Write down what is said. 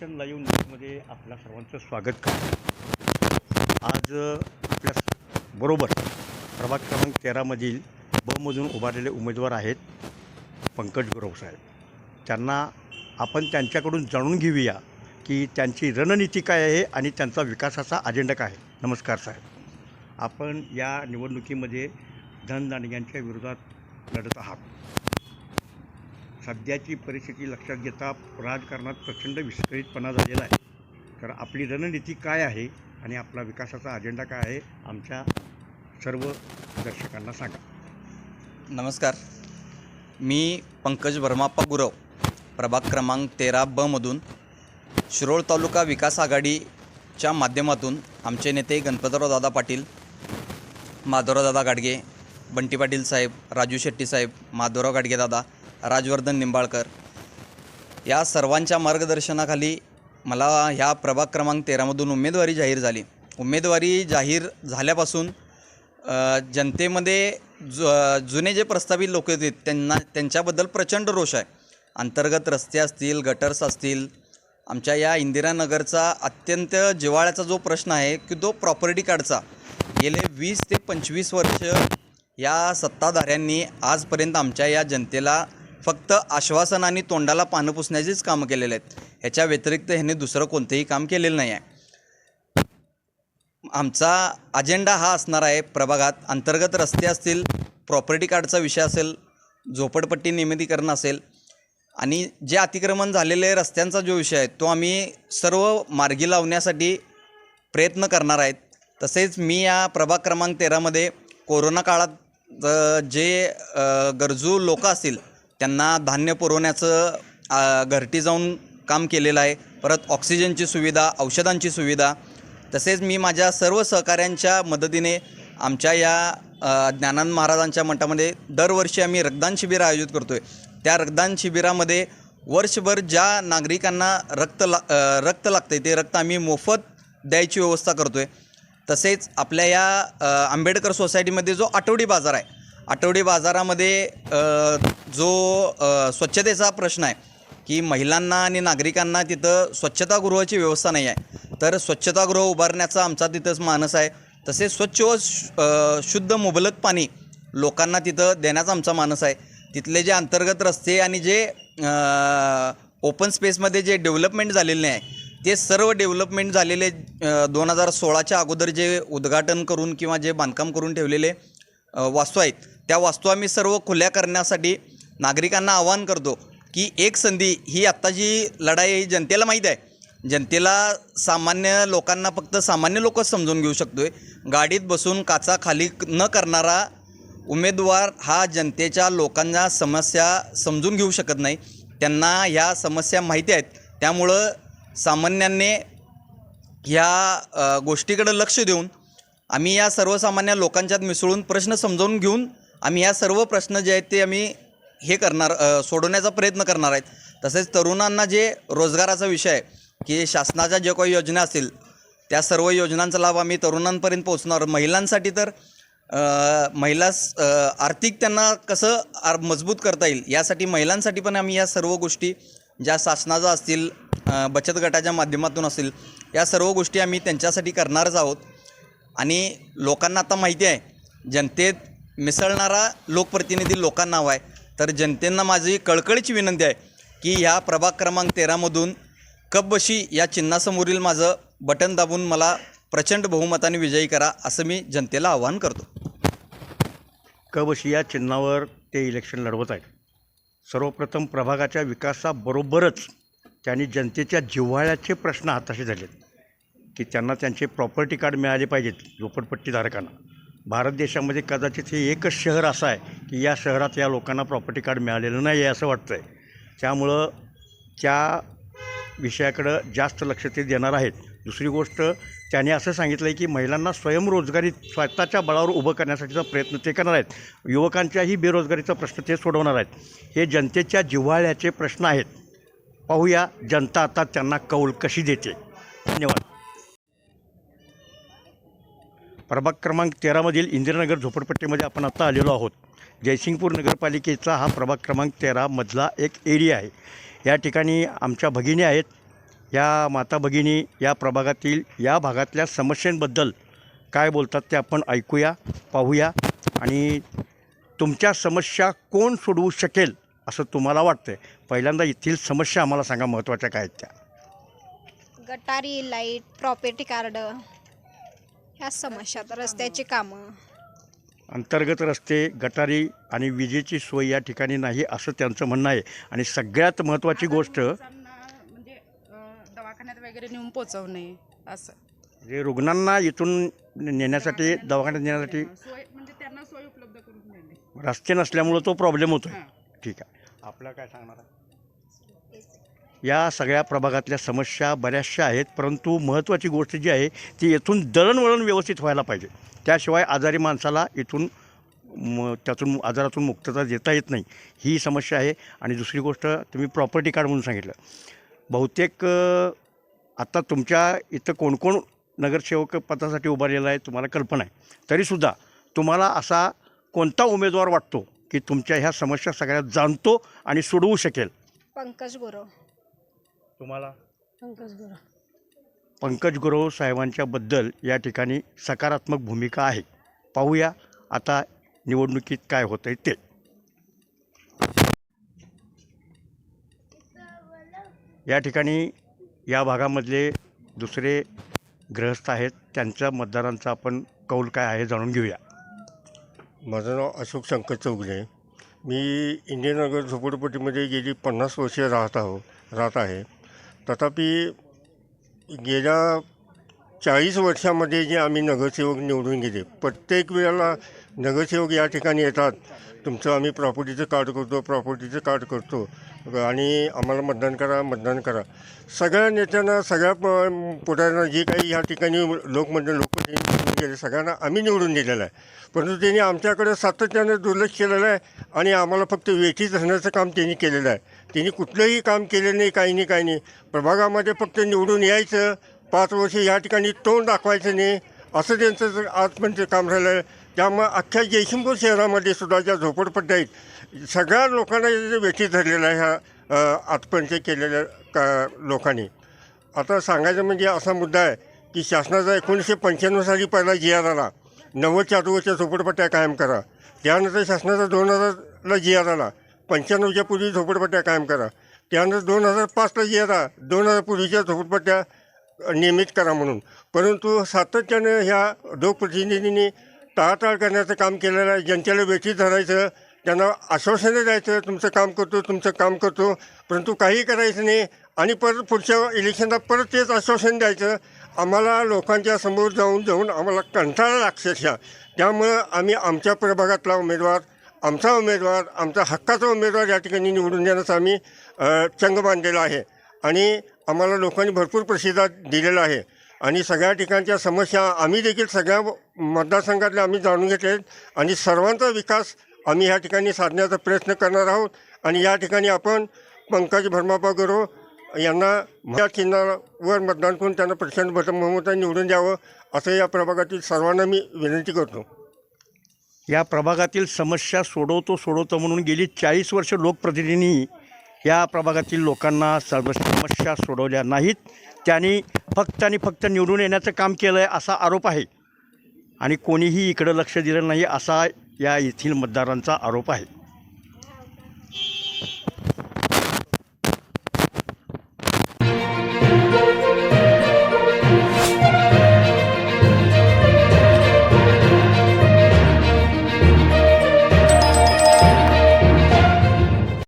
Information live न्यूजमध्ये आपल्या सर्वांचं स्वागत करतो. आज आपल्या बरोबर प्रभाग क्रमांक तेरामधील बमधून उभारलेले उमेदवार आहेत पंकज गुरव साहेब. त्यांना आपण त्यांच्याकडून जाणून घेऊया की त्यांची रणनीती काय आहे आणि त्यांचा विकासाचा अजेंडा काय आहे. नमस्कार साहेब. आपण या निवडणुकीमध्ये धनदांडग्यांच्या विरोधात लढत आहात. सध्याची परिस्थिती लक्षात घेता राजकारणात प्रचंड विस्कळीतपणा झालेला आहे. तर आपली रणनीती काय आहे आणि आपला विकासाचा अजेंडा काय आहे आमच्या सर्व दर्शकांना सांगा. नमस्कार. मी पंकज वर्माप्पा गुरव प्रभाग क्रमांक तेरा बमधून शिरोळ तालुका विकास आघाडीच्या माध्यमातून आमचे नेते गणपतराव दादा पाटील माधवराव दादा गाडगे बंटी पाटील साहेब राजू शेट्टी साहेब माधवराव गाडगे दादा राजवर्धन निंबाळकर. या सर्वांच्या मार्गदर्शनाखाली मला ह्या प्रभाग क्रमांक तेरामधून उमेदवारी जाहीर झाली. उमेदवारी जाहीर झाल्यापासून जनतेमध्ये जु जुने जे प्रस्तावित लोक आहेत त्यांना त्यांच्याबद्दल प्रचंड रोष आहे. अंतर्गत रस्ते असतील गटर्स असतील आमच्या या इंदिरानगरचा अत्यंत जिव्हाळ्याचा जो प्रश्न आहे की तो प्रॉपर्टी कार्डचा गेले वीस ते पंचवीस वर्ष या सत्ताधाऱ्यांनी आजपर्यंत आमच्या या जनतेला फक्त आश्वासन आणि तोंडाला पानं पुसण्याचीच कामं केलेले आहेत. ह्याच्या व्यतिरिक्त ह्याने दुसरं कोणतंही काम केलेलं नाही आहे. आमचा अजेंडा हा असणार आहे प्रभागात अंतर्गत रस्ते असतील प्रॉपर्टी कार्डचा विषय असेल झोपडपट्टी नियमितीकरण असेल आणि जे अतिक्रमण झालेले रस्त्यांचा जो विषय आहे तो आम्ही सर्व मार्गी लावण्यासाठी प्रयत्न करणार आहेत. तसेच मी या प्रभाग क्रमांक तेरामध्ये कोरोना काळात जे गरजू लोक असतील त्यांना धान्य पुरवण्याचं घरटी जाऊन काम केलेलं आहे. परत ऑक्सिजनची सुविधा औषधांची सुविधा. तसेच मी माझ्या सर्व सहकाऱ्यांच्या मदतीने आमच्या या ज्ञानंद ज्ञानानंद महाराजांच्या मठामध्ये दरवर्षी आम्ही रक्तदान शिबिर आयोजित करतो आहे त्या रक्तदान शिबिरामध्ये वर्षभर ज्या नागरिकांना रक्त ला रक्त लागतं ते रक्त आम्ही मोफत द्यायची व्यवस्था करतो आहे तसेच आपल्या या आंबेडकर सोसायटीमध्ये जो आठवडी बाजार आहे आठवडी बाजारामध्ये जो स्वच्छतेचा प्रश्न आहे की महिलांना आणि नागरिकांना तिथं स्वच्छतागृहाची व्यवस्था नाही आहे. तर स्वच्छतागृह उभारण्याचा आमचा तिथंच मानस आहे. तसेच स्वच्छ व शुद्ध मुबलक पाणी लोकांना तिथं देण्याचा आमचा मानस आहे. तिथले जे अंतर्गत रस्ते आणि जे ओपन स्पेसमध्ये जे डेव्हलपमेंट झालेले आहे ते सर्व डेव्हलपमेंट झालेले दोन हजार सोळाच्या अगोदर जे उद्घाटन करून किंवा जे बांधकाम करून ठेवलेले वास्तू आहेत त्या वास्तू आम्ही सर्व खुल्या करण्यासाठी नागरिकांना आवाहन करतो की एक संधी ही आत्ता जी लढाई ही जनतेला माहीत आहे. जनतेला सामान्य लोकांना फक्त सामान्य लोकच समजून घेऊ शकतो आहे गाडीत बसून काचा खाली न करणारा उमेदवार हा जनतेच्या लोकांना समस्या समजून घेऊ शकत नाही. त्यांना ह्या समस्या माहिती आहेत. त्यामुळं सामान्यांनी ह्या गोष्टीकडं गोष्टीकडे लक्ष देऊन आम्ही या सर्वसामान्य लोकांच्यात मिसळून प्रश्न समजावून घेऊन आम्ही या सर्व प्रश्न जे आहेत ते आम्ही हे करणार सोडवण्याचा प्रयत्न करणार आहेत. तसेच तरुणांना जे रोजगाराचा विषय आहे की शासनाच्या ज्या काही योजना असतील त्या सर्व योजनांचा लाभ आम्ही तरुणांपर्यंत पोहोचणार. महिलांसाठी तर महिला आर्थिक त्यांना कसं आर मजबूत करता येईल यासाठी महिलांसाठी पण आम्ही या सर्व गोष्टी ज्या शासनाच्या असतील बचत गटाच्या माध्यमातून असतील या सर्व गोष्टी आम्ही त्यांच्यासाठी करणारच आहोत. आणि लोकांना आता माहिती आहे जनतेत मिसळणारा लोकप्रतिनिधी लोकांना हवा आहे. तर जनतेंना माझी कळकळीची विनंती आहे की ह्या प्रभाग क्रमांक तेरामधून कपबशी या चिन्हासमोरील माझं बटन दाबून मला प्रचंड बहुमताने विजयी करा असं मी जनतेला आवाहन करतो. कबशी या चिन्हावर ते इलेक्शन लढवत आहेत. सर्वप्रथम प्रभागाच्या विकासाबरोबरच त्यांनी जनतेच्या जिव्हाळ्याचे प्रश्न हाताशी झालेत की त्यांना त्यांचे प्रॉपर्टी कार्ड मिळाले पाहिजेत झोपडपट्टीधारकांना. भारत देशामध्ये कदाचित हे एकच शहर असं आहे की या शहरात या लोकांना प्रॉपर्टी कार्ड मिळालेलं नाही आहे असं वाटतं आहे त्यामुळं त्या विषयाकडं जास्त लक्ष ते देणार आहेत. दुसरी गोष्ट त्याने असं सांगितलं आहे की महिलांना स्वयंरोजगारी स्वतःच्या बळावर उभं करण्यासाठीचा प्रयत्न ते करणार आहेत युवकांच्याही बेरोजगारीचा प्रश्न ते सोडवणार आहेत. हे जनतेच्या जिव्हाळ्याचे प्रश्न आहेत. पाहूया जनता आता त्यांना कौल कशी देते. धन्यवाद. प्रभाग क्रमांक तेरामधील इंदिरानगर झोपडपट्टीमध्ये आपण आत्ता आलेलो आहोत. जयसिंगपूर नगरपालिकेचा हा प्रभाग क्रमांक तेरामधला एक एरिया आहे. या ठिकाणी आमच्या भगिनी आहेत. या माता भगिनी या प्रभागातील या भागातल्या समस्यांबद्दल काय बोलतात ते आपण ऐकूया पाहूया आणि तुमच्या समस्या कोण सोडवू शकेल असं तुम्हाला वाटतंय? पहिल्यांदा येथील समस्या आम्हाला सांगा महत्त्वाच्या काय आहेत त्या? गटारी लाइट प्रॉपर्टी कार्ड ह्या समस्या तर रस्त्याची कामं. अंतर्गत रस्ते गटारी आणि विजेची सोय या ठिकाणी नाही असं त्यांचं म्हणणं आहे. आणि सगळ्यात महत्त्वाची गोष्ट म्हणजे अं, दवाखान्यात वगैरे नेऊन पोचवणे असं. जे रुग्णांना इथून नेण्यासाठी दवाखान्यात नेण्यासाठी सोय म्हणजे त्यांना सोय उपलब्ध करून देणे. रस्ते नसल्यामुळं तो प्रॉब्लेम होतो हां. ठीक आहे. आपलं काय सांगणार आहे? या सगळ्या प्रभागातल्या समस्या बऱ्याचशा आहेत परंतु महत्त्वाची गोष्ट जी आहे ती येथून दळणवळण व्यवस्थित व्हायला पाहिजे. त्याशिवाय आजारी माणसाला इथून म त्यातून आजारातून मुक्तता देता येत नाही. ही समस्या आहे. आणि दुसरी गोष्ट तुम्ही प्रॉपर्टी कार्ड म्हणून सांगितलं. बहुतेक आत्ता तुमच्या इथं कोण कोण नगरसेवक पदासाठी उभारलेला आहे तुम्हाला कल्पना आहे. तरीसुद्धा तुम्हाला असा कोणता उमेदवार वाटतो की तुमच्या ह्या समस्या सगळ्या जाणतो आणि सोडवू शकेल? पंकज गुरव. तुम्हाला? पंकज गुरव पंकज गुरव साहेबांच्याबद्दल या ठिकाणी सकारात्मक भूमिका आहे. पाहूया आता निवडणुकीत काय होतं आहे ते. या ठिकाणी या भागामधले दुसरे ग्रहस्थ आहेत. त्यांच्या मतदारांचा आपण कौल काय आहे जाणून घेऊया. माझं नाव अशोक शंकर चौगले. मी इंडियनगर झोपडपट्टीमध्ये गेली पन्नास वर्षे राहत आहो राहत आहे. तथापि गेल्या चाळीस वर्षामध्ये जे आम्ही नगरसेवक निवडून गेले प्रत्येक वेळेला नगरसेवक या ठिकाणी येतात. तुमचं आम्ही प्रॉपर्टीचं कार्ड करतो प्रॉपर्टीचं कार्ड करतो आणि आम्हाला मतदान करा मतदान करा. सगळ्या नेत्यांना सगळ्या प पुढाऱ्यांना जे काही या ठिकाणी लोकमंडळ लोक निवडून गेले सगळ्यांना आम्ही निवडून दिलेलं आहे. परंतु त्यांनी आमच्याकडे सातत्यानं दुर्लक्ष केलेलं आहे आणि आम्हाला फक्त वेठीच धरण्याचं काम त्यांनी केलेलं आहे. त्यांनी कुठलंही काम केलं नाही काही नाही काही नाही. प्रभागामध्ये फक्त निवडून यायचं पाच वर्ष या ठिकाणी तोंड दाखवायचं नाही असं त्यांचं जर आजपर्यंत काम राहिलं. आहे त्यामुळे अख्ख्या जयसिंगपूर शहरामध्ये सुद्धा ज्या झोपडपट्ट्या आहेत सगळ्या लोकांना व्यतीत धरलेला धरलेलं आहे ह्या आजपर्यंत केलेल्या का लोकांनी. आता सांगायचं म्हणजे असा मुद्दा आहे की शासनाचा एकोणीसशे पंच्याण्णव साली पहिला जी आर आला नव्वदच्या अगोदरच्या झोपडपट्ट्या कायम करा. त्यानंतर शासनाचा दोन हजारला जी आर आला. पंच्याण्णवच्या पूर्वी झोपडपट्ट्या कायम करा. त्यानंतर दोन हजार पाचला जी आता दोन हजार पूर्वीच्या झोपडपट्ट्या नियमित करा म्हणून. परंतु सातत्यानं ह्या लोकप्रतिनिधींनी टाळाटाळ करण्याचं काम केलेलं आहे. जनतेला वेठीत धरायचं त्यांना आश्वासनं द्यायचं तुमचं काम करतो तुमचं काम करतो. परंतु काही करायचं नाही. आणि परत पुढच्या इलेक्शनला परत तेच आश्वासन द्यायचं. आम्हाला लोकांच्या समोर जाऊन जाऊन आम्हाला कंटाळा अक्षरशः त्यामुळं आम्ही आमच्या प्रभागातला उमेदवार आमचा उमेदवार आमचा हक्काचा उमेदवार या ठिकाणी निवडून देण्याचा आम्ही चंग बांधलेला आहे. आणि आम्हाला लोकांनी भरपूर प्रतिसाद दिलेला आहे. आणि सगळ्या ठिकाणच्या समस्या आम्ही देखील सगळ्या मतदारसंघातल्या आम्ही जाणून घेतले आणि सर्वांचा विकास आम्ही ह्या ठिकाणी साधण्याचा प्रयत्न करणार आहोत. आणि या ठिकाणी आपण पंकज भरमापा गुरु यांना या चिन्हावर मतदान करून त्यांना प्रचंड बहुमताने निवडून द्यावं असं या प्रभागातील सर्वांना मी विनंती करतो. या प्रभागातील समस्या सोडवतो सोडवतो म्हणून गेली चाळीस वर्ष लोकप्रतिनिधींनी या प्रभागातील लोकांना सर्व समस्या सोडवल्या नाहीत. त्यांनी फक्त आणि फक्त निवडून येण्याचं काम केलं आहे असा आरोप आहे. आणि कोणीही इकडं लक्ष दिलं नाही असा या येथील मतदारांचा आरोप आहे.